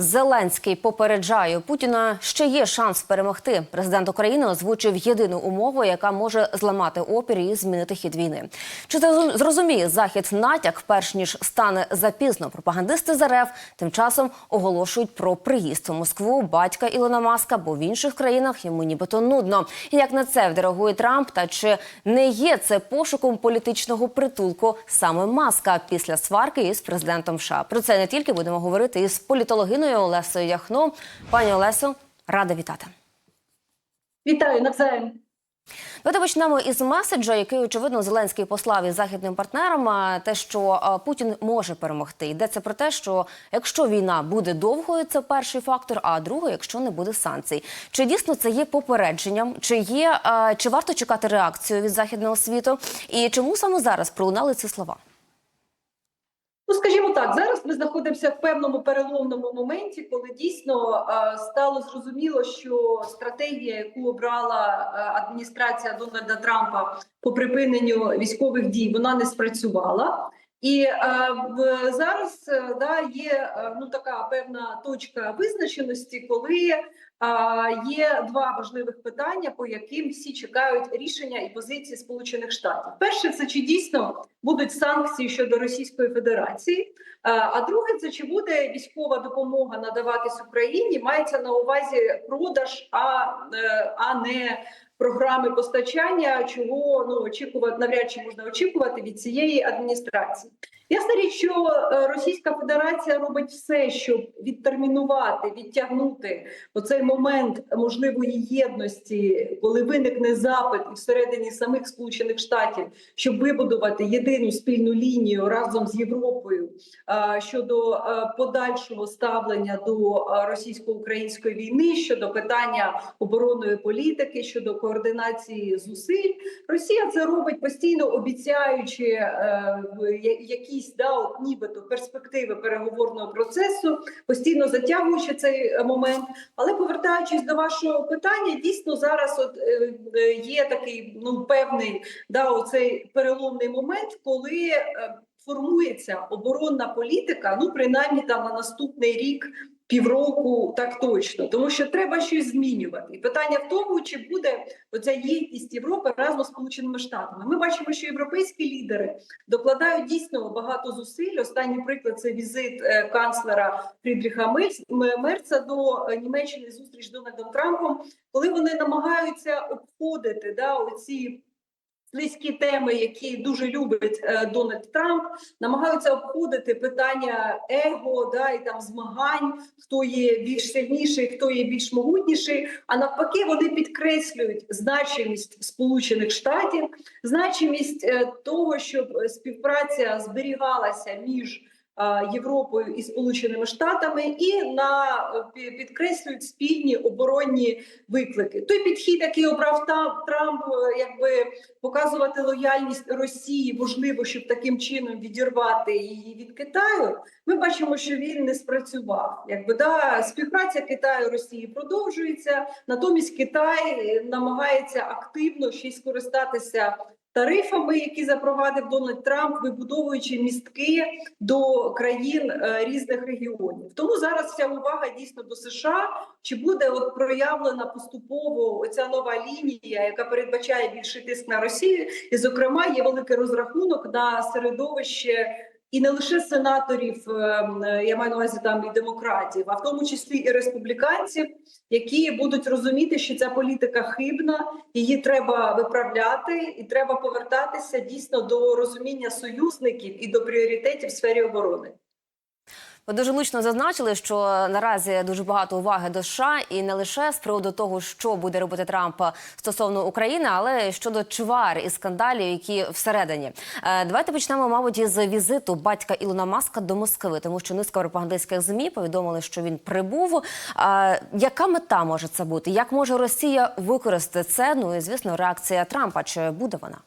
Зеленський попереджає Путіна ще є шанс перемогти. Президент України озвучив єдину умову, яка може зламати опір і змінити хід війни. Чи зрозуміє захід натяк, перш ніж стане запізно? Пропагандисти з РФ тим часом оголошують про приїзд у Москву батька Ілона Маска, бо в інших країнах йому нібито нудно. Як на це відреагує Трамп? Та чи не є це пошуком політичного притулку саме Маска після сварки із президентом США? Про це не тільки будемо говорити із політологиною Олесою Яхно. Пані Олесо, рада вітати. Вітаю навзаєм. Давайте почнемо із меседжа, який очевидно Зеленський послав із західним партнерам. Те, що Путін може перемогти, йдеться про те, що якщо війна буде довгою, це перший фактор. А другий, якщо не буде санкцій, чи дійсно це є попередженням? Чи є чи варто чекати реакцію від західного світу? І чому саме зараз пролунали ці слова? Ну, скажімо так, зараз ми знаходимося в певному переломному моменті, коли дійсно е, стало зрозуміло, що стратегія, яку обрала е, адміністрація Дональда Трампа по припиненню військових дій, вона не спрацювала. І е, в, зараз да, є ну така певна точка визначеності, коли є два важливих питання, по яким всі чекають рішення і позиції Сполучених Штатів. Перше, це чи дійсно будуть санкції щодо Російської Федерації. А друге, це чи буде військова допомога надаватись Україні? Мається на увазі продаж, а, е, а не програми постачання, чого ну очікувати навряд чи можна очікувати від цієї адміністрації. Ясна річ, що е, Російська Федерація робить все, щоб відтермінувати, відтягнути оцей момент можливої єдності, коли виникне запит і всередині самих Сполучених Штатів, щоб вибудувати єдину спільну лінію разом з Європою е, щодо е, подальшого ставлення до російсько-української війни, щодо питання оборонної політики, щодо координації зусиль. Росія це робить постійно обіцяючи е, якісь да, от нібито перспективи переговорного процесу, постійно затягуючи цей е, момент. Але повертаючись до вашого питання, дійсно зараз от е, е, є такий ну певний да, оцей переломний момент, коли е, формується оборонна політика, ну принаймні там на наступний рік. Півроку так точно, тому що треба щось змінювати. І питання в тому, чи буде оця єдність Європи разом з Сполученими Штатами. Ми бачимо, що європейські лідери докладають дійсно багато зусиль. Останній приклад це візит е, канцлера Фрідріха Мерца до е, Німеччини зустріч з Дональдом Трампом, коли вони намагаються обходити да оці. Слизькі теми, які дуже любить е, Дональд Трамп, намагаються обходити питання его, да і там змагань, хто є більш сильніший, хто є більш могутніший. А навпаки, вони підкреслюють значимість Сполучених Штатів, значимість е, того, щоб е, співпраця зберігалася між Європою і Сполученими Штатами, і на е, підкреслюють спільні оборонні виклики. Той підхід, який обрав Трамп, е, якби показувати лояльність Росії, можливо, щоб таким чином відірвати її від Китаю. Ми бачимо, що він не спрацював. Якби да співпраця Китаю і Росії продовжується. Натомість Китай е, намагається активно ще й скористатися. Тарифами, які запровадив Дональд Трамп, вибудовуючи містки до країн е, різних регіонів, тому зараз вся увага дійсно до США. Чи буде от проявлена поступово оця нова лінія, яка передбачає більший тиск на Росію, і зокрема є великий розрахунок на середовище і не лише сенаторів, ем, е, я маю на увазі там і демократів, а в тому числі і республіканців, які будуть розуміти, що ця політика хибна, її треба виправляти, і треба повертатися дійсно до розуміння союзників і до пріоритетів в сфері оборони. Ви дуже влучно зазначили, що наразі дуже багато уваги до США, і не лише з приводу того, що буде робити Трамп стосовно України, але щодо чвар і скандалів, які всередині. Е, Давайте почнемо, мабуть, із візиту батька Ілона Маска до Москви, тому що низка пропагандистських змі повідомили, що він прибув. Е, Яка мета може це бути? Як може Росія використати це? Ну і звісно, реакція Трампа чи буде вона?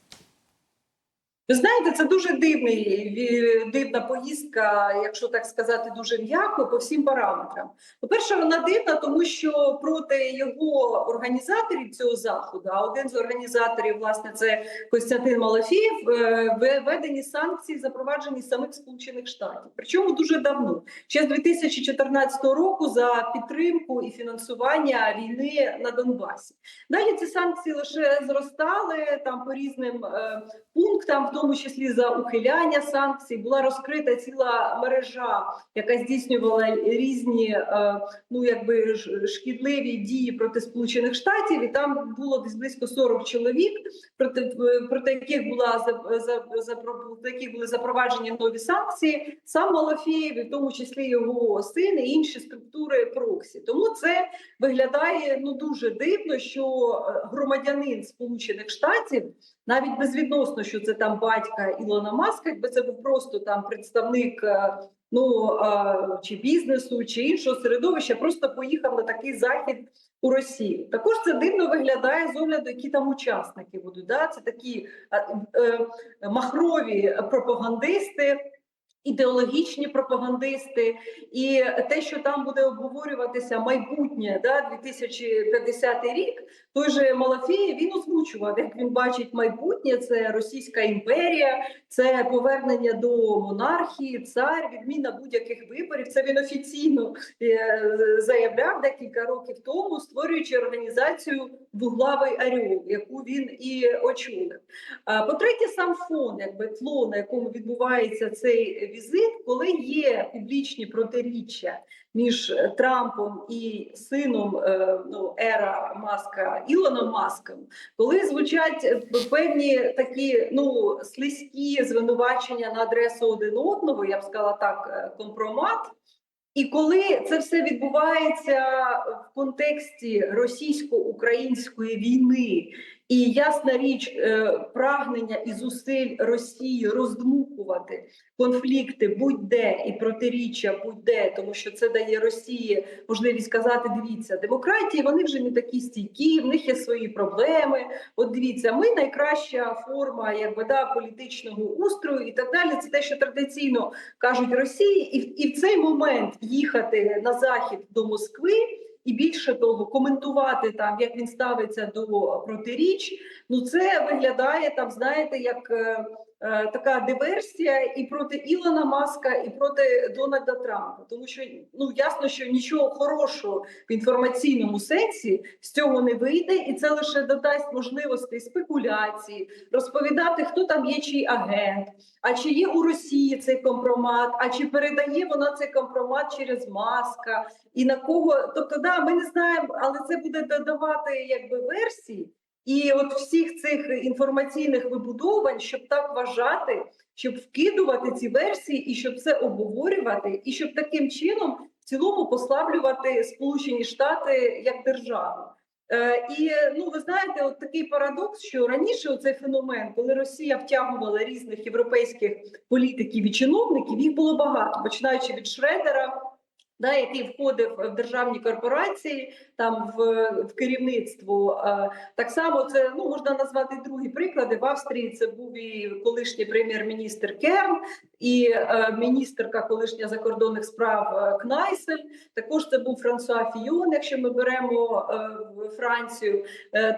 Знаєте, це дуже дивний дивна поїздка, якщо так сказати, дуже м'яко по всім параметрам. По-перше, вона дивна, тому що проти його організаторів цього заходу, а один з організаторів, власне, це Костянтин Малафієв, е, введені санкції, запроваджені самих Сполучених Штатів. Причому дуже давно, ще з 2014 року, за підтримку і фінансування війни на Донбасі. Далі ці санкції лише зростали там по різним е, пунктам, тому числі за ухиляння санкцій, була розкрита ціла мережа, яка здійснювала різні е, ну якби шкідливі дії проти Сполучених Штатів, і там було десь близько 40 чоловік, проти проти яких була за, за, за проти яких були запроваджені нові санкції. Сам Малафєєв, в тому числі його син і інші структури проксі. Тому це виглядає ну дуже дивно, що е, громадянин Сполучених Штатів навіть безвідносно, що це там батька Ілона Маска, якби це був просто там представник е, ну е, чи бізнесу, чи іншого середовища, просто поїхав на такий захід у Росію. Також це дивно виглядає з огляду, які там учасники будуть. Да? Це такі е, махрові пропагандисти. Ідеологічні пропагандисти, і те, що там буде обговорюватися майбутнє, да, 2050 рік, той же Малафєєв, він озвучував, як він бачить майбутнє, це Російська імперія, це повернення до монархії, цар, відміна будь-яких виборів. Це він офіційно е, заявляв декілька років тому, створюючи організацію Двуглавий Орел, яку він і очолив. А, По-третє, сам фон, якби тло, на якому відбувається цей візит, коли є публічні протиріччя між е, Трампом і сином е, ну, ера Маска Ілоном Маском, коли звучать е, певні такі ну слизькі звинувачення на адресу один одного, я б сказала так, компромат. І коли це все відбувається в контексті російсько-української війни, і ясна річ, е, прагнення і зусиль Росії роздмухувати конфлікти будь-де і протиріччя будь-де, тому що це дає Росії можливість сказати: дивіться, демократії вони вже не такі стійкі, в них є свої проблеми. От дивіться, ми найкраща форма якби да політичного устрою і так далі. Це те, що традиційно кажуть Росії, і, в- і в цей момент їхати на захід до Москви. І більше того, коментувати там, як він ставиться до протиріч. Ну це виглядає там, знаєте, як е, така диверсія і проти Ілона Маска, і проти Дональда Трампа. Тому що ну ясно, що нічого хорошого в інформаційному сенсі з цього не вийде, і це лише додасть можливостей спекуляції, розповідати, хто там є чий агент, а чи є у Росії цей компромат, а чи передає вона цей компромат через маска, і на кого. Тобто, да, ми не знаємо, але це буде додавати якби версії. І от всіх цих інформаційних вибудовань, щоб так вважати, щоб вкидувати ці версії, і щоб це обговорювати, і щоб таким чином в цілому послаблювати Сполучені Штати як державу. Е, і ну ви знаєте, от такий парадокс, що раніше оцей феномен, коли Росія втягувала різних європейських політиків і чиновників, їх було багато, починаючи від Шредера. Да, який входив в державні корпорації, там в, в керівництво. Так само це ну можна назвати другі приклади. В Австрії це був і колишній прем'єр-міністр Керн, і е, міністерка колишня закордонних справ е, Кнайсель. Також це був Франсуа Фіон, якщо ми беремо е, Францію.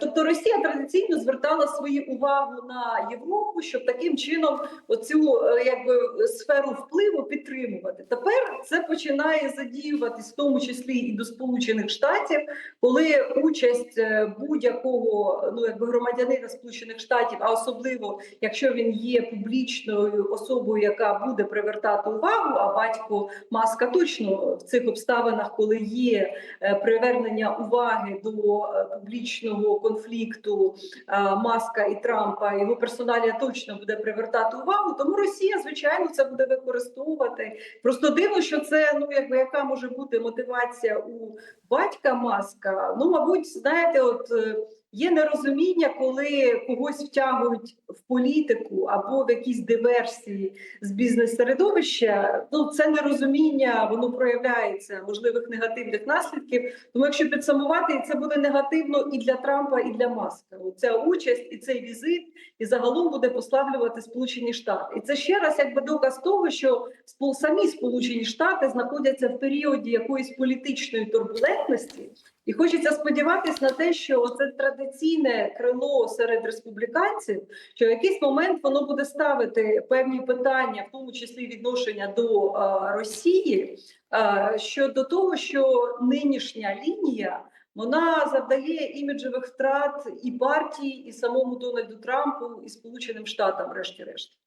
Тобто Росія традиційно звертала свою увагу на Європу, щоб таким чином оцю якби сферу впливу підтримувати. Тепер це починає задіюватись, в тому числі і до Сполучених Штатів, коли участь е, будь-якого ну якби громадянина Сполучених Штатів, а особливо якщо він є публічною особою, яка буде привертати увагу, а батько маска точно в цих обставинах, коли є е, привернення уваги до е, публічного конфлікту маска і Трампа, його персоналія точно буде привертати увагу. Тому Росія, звичайно, це буде використовувати. Просто дивно, що це ну якби яка може бути мотивація у батька маска. Ну, мабуть, знаєте, от. е, Є нерозуміння, коли когось втягують в політику або в якісь диверсії з бізнес-середовища. Ну це нерозуміння, воно проявляється можливих негативних наслідків. Тому, якщо підсумувати, це буде негативно і для Трампа, і для Маска. Ця участь і цей візит, і загалом буде послаблювати Сполучені Штати. І це ще раз якби доказ того, що самі Сполучені Штати знаходяться в періоді якоїсь політичної турбулентності. І хочеться сподіватися на те, що це традиційне крило серед республіканців, що в якийсь момент воно буде ставити певні питання, в тому числі відношення до е, Росії, е, щодо того, що нинішня лінія вона завдає іміджевих втрат і партії, і самому Дональду Трампу, і Сполученим Штатам, врешті-решт.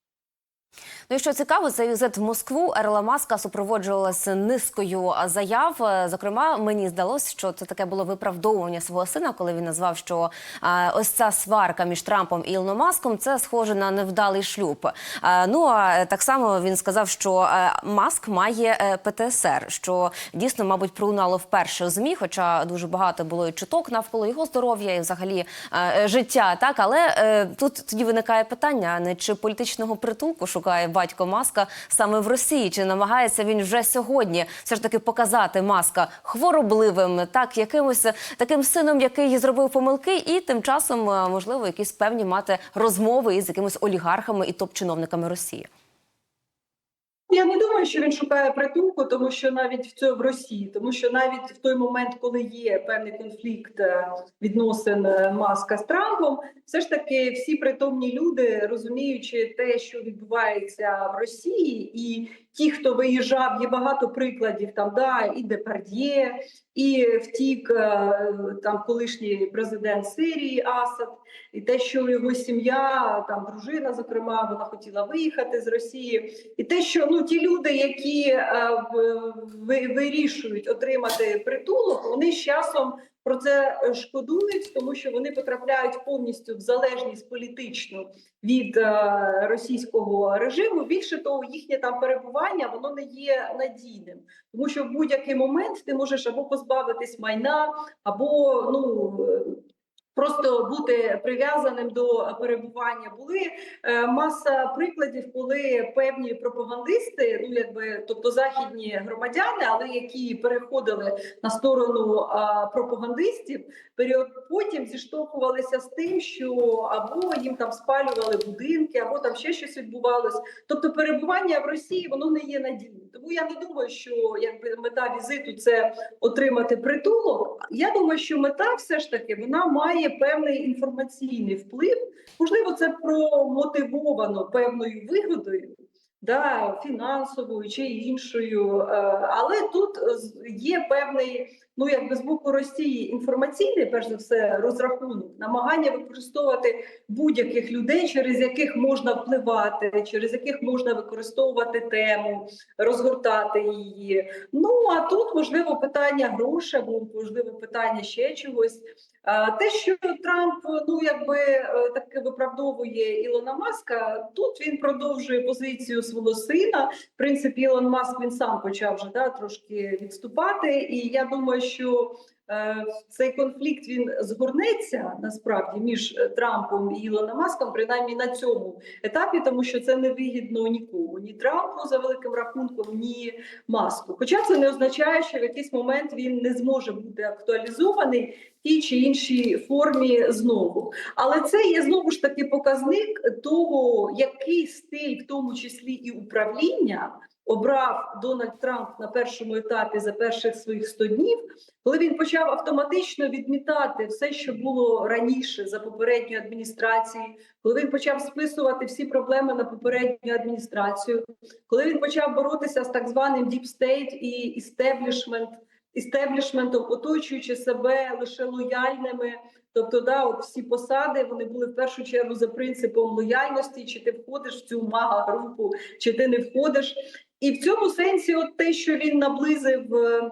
Ну і що цікаво, цей візит в Москву Ерла Маска супроводжувалася низкою заяв. Е, Зокрема, мені здалося, що це таке було виправдовування свого сина, коли він назвав, що е, ось ця сварка між Трампом і Ілоном Маском це схоже на невдалий шлюб. Е, Ну а так само він сказав, що Маск має ПТСР, що дійсно, мабуть, пролунало вперше у змі, хоча дуже багато було і чуток навколо його здоров'я і взагалі життя. Так, але тут тоді виникає питання: не чи політичного притулку шукає батько Маска саме в Росії? Чи намагається він вже сьогодні все ж таки показати Маска хворобливим, так якимось таким сином, який зробив помилки, і тим часом е, можливо якісь певні мати розмови із якимись олігархами і топ-чиновниками Росії? Я не думаю, що він шукає притулку, тому що навіть в цьому в Росії, тому що навіть в той момент, коли є певний конфлікт е, відносин е, Маска з Трампом, все ж таки всі притомні люди, розуміючи те, що відбувається в Росії, і ті, хто виїжджав, є багато прикладів там, да, і Депард'є, і втік е, там колишній президент Сирії Асад, і те, що його сім'я, там дружина, зокрема, вона хотіла виїхати з Росії, і те, що ну ті люди, які е, вирішують отримати притулок, вони з часом про це е, шкодують, тому що вони потрапляють повністю в залежність політичну від е, російського режиму. Більше того, їхнє там перебування воно не є надійним, тому що в будь-який момент ти можеш або позбавитись майна, або ну. Просто бути прив'язаним до перебування були е, маса прикладів, коли певні пропагандисти, ну якби тобто західні громадяни, але які переходили на сторону пропагандистів, період потім зіштовхувалися з тим, що або їм там спалювали будинки, або там ще щось відбувалось. Тобто, перебування в Росії воно не є надійним. Тому я не думаю, що якби мета візиту це отримати притулок. Я думаю, що мета все ж таки вона має певний інформаційний вплив. Можливо, це промотивовано певною вигодою. Да, фінансовою чи іншою, е, але тут є певний, ну якби з боку Росії інформаційний, перш за все, розрахунок, намагання використовувати будь-яких людей, через яких можна впливати, через яких можна використовувати тему, розгортати її. Ну а тут можливо питання грошей, можливо питання ще чогось. Те, що Трамп ну якби е, так виправдовує Ілона Маска, тут він продовжує позицію свого сина. В принципі, Ілон Маск він сам почав вже да, трошки відступати, і я думаю, що е, цей конфлікт він згорнеться насправді між Трампом і Ілоном Маском, принаймні на цьому етапі, тому що це не вигідно нікому, ні Трампу за великим рахунком, ні Маску. Хоча це не означає, що в якийсь момент він не зможе бути актуалізований в тій чи іншій формі знову. Але це є знову ж таки показник того, який стиль, в тому числі і управління. Обрав Дональд Трамп на першому етапі за перших своїх 100 днів, коли він почав автоматично відмітати все, що було раніше за попередньою адміністрацією, коли він почав списувати всі проблеми на попередню адміністрацію, коли він почав боротися з так званим Deep State і істеблішмент, істеблішментом, оточуючи себе лише лояльними. Тобто, да, от всі посади вони були в першу чергу за принципом лояльності, чи ти входиш в цю мага групу, чи ти не входиш. І в цьому сенсі, от те, що він наблизив е,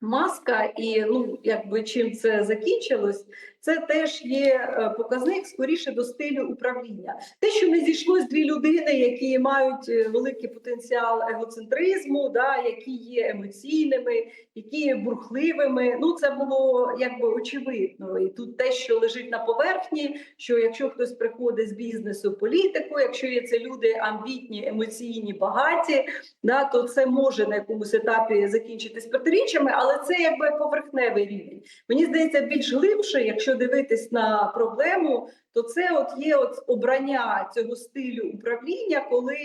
маска, і ну якби чим це закінчилось, це теж є е, показник скоріше до стилю управління. Те, що не зійшлось дві людини, які мають е, великий потенціал егоцентризму, да, які є емоційними, які є бурхливими. Ну це було якби очевидно. І тут те, що лежить на поверхні, що якщо хтось приходить з бізнесу, політику, якщо є це люди амбітні, емоційні, багаті, да, то це може на якомусь етапі закінчитись протиріччями, але це якби поверхневий рівень. Мені здається, більш глибше, якщо дивитись на проблему, то це от є от обрання цього стилю управління, коли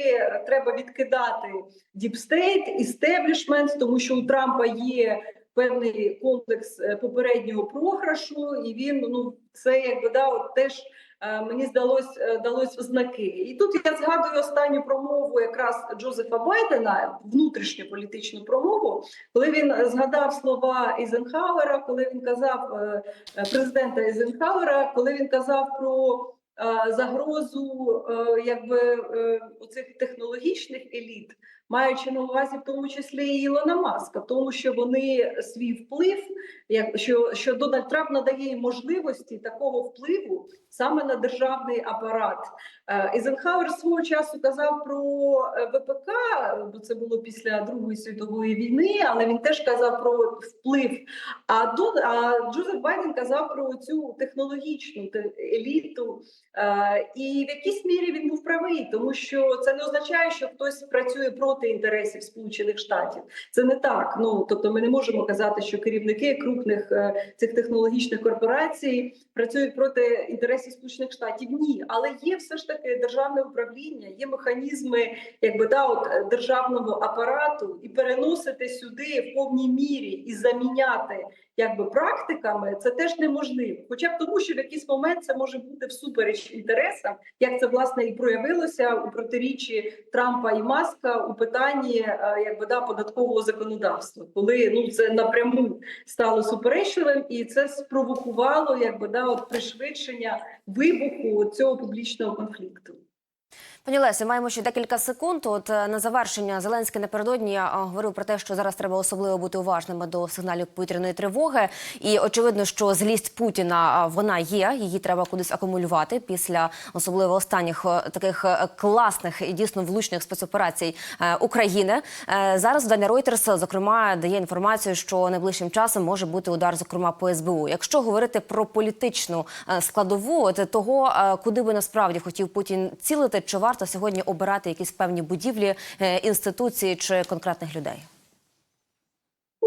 треба відкидати діпстейт, істеблішмент, тому що у Трампа є певний комплекс е, попереднього програшу, і він ну це якби да, от теж. Е, Мені здалось е, далось в знаки, і тут я згадую останню промову якраз Джозефа Байдена, внутрішню політичну промову, коли він згадав слова Ізенхауера, коли він казав е, президента Ізенхауера, коли він казав про загрозу якби оцих технологічних еліт, маючи на увазі в тому числі і Ілона Маска, тому, що вони свій вплив, як що, що Дональд Трамп надає можливості такого впливу саме на державний апарат. Е, Ізенхауер свого часу казав про е, ВПК, бо це було після Другої світової війни, але він теж казав про вплив. А Дон а Джозеф Байден казав про цю технологічну еліту, Е, і в якійсь мірі він був правий, тому що це не означає, що хтось працює проти інтересів Сполучених Штатів. Це не так. Ну тобто, ми не можемо казати, що керівники крупних е, цих технологічних корпорацій працюють проти інтересів Сполучених Штатів. Ні, але є все ж таки державне управління, є механізми, якби да, от е, державного апарату, і переносити сюди в повній мірі і заміняти якби практиками, це теж неможливо. Хоча б тому, що в якийсь момент це може бути всупереч інтересам, як це власне і проявилося у протиріччі Трампа і Маска у питанні е, якби да податкового законодавства, коли ну це напряму стало суперечливим, і це спровокувало якби да от пришвидшення вибуху цього публічного конфлікту. Пані Лесі, маємо ще декілька секунд. От е, на завершення Зеленський напередодні а, говорив про те, що зараз треба особливо бути уважними до сигналів повітряної тривоги. І очевидно, що злість Путіна вона є. Її треба кудись акумулювати після особливо останніх е, таких е, класних і дійсно влучних спецоперацій е, України. Е, Зараз видання Reuters, зокрема, дає інформацію, що найближчим часом може бути удар, зокрема по СБУ. Якщо говорити про політичну е, складову, от того, е, куди би насправді хотів Путін цілити, чи варто сьогодні обирати якісь певні будівлі, е, інституції чи конкретних людей?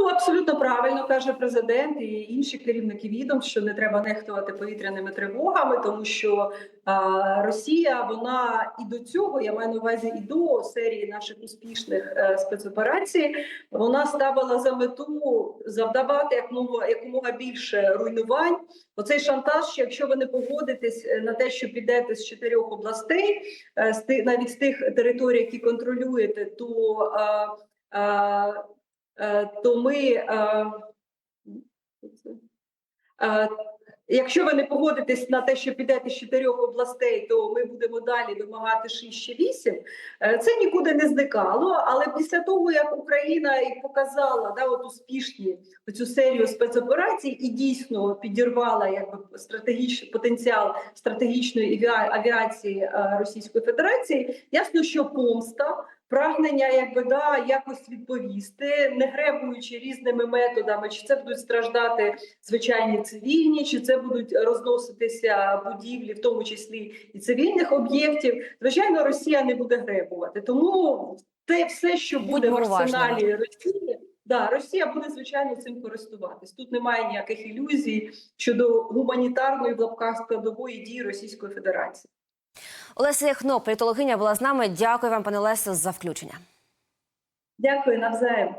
Ну, абсолютно правильно каже президент і інші керівники відомств, що не треба нехтувати повітряними тривогами, тому що а, Росія вона і до цього, я маю на увазі, і до серії наших успішних е, спецоперацій, вона ставила за мету завдавати якомога якомога більше руйнувань. Оцей шантаж, що якщо ви не погодитесь е, на те, що підете з чотирьох областей, е, з навіть з тих територій, які контролюєте, то а, е, то ми. е, е, Якщо ви не погодитесь на те, що підете з чотирьох областей, то ми будемо далі вимагати 6 чи 8. Е, Це нікуди не зникало. Але після того, як Україна і показала да, от успішні цю серію спецоперацій і дійсно підірвала якби стратегічний потенціал стратегічної авіації е, Російської Федерації, ясно, що помста прагнення, якби да якось відповісти, не гребуючи різними методами, чи це будуть страждати звичайні цивільні, чи це будуть розноситися будівлі, в тому числі і цивільних об'єктів. Звичайно, Росія не буде гребувати. Тому те все, що буде в Будьмо арсеналі Росії. Да, Росія буде звичайно цим користуватись. Тут немає ніяких ілюзій щодо гуманітарної в лапках складової дії Російської Федерації. Олеся Яхно, політологиня, була з нами. Дякую вам, пане Лесо, за включення. Дякую навзаєм.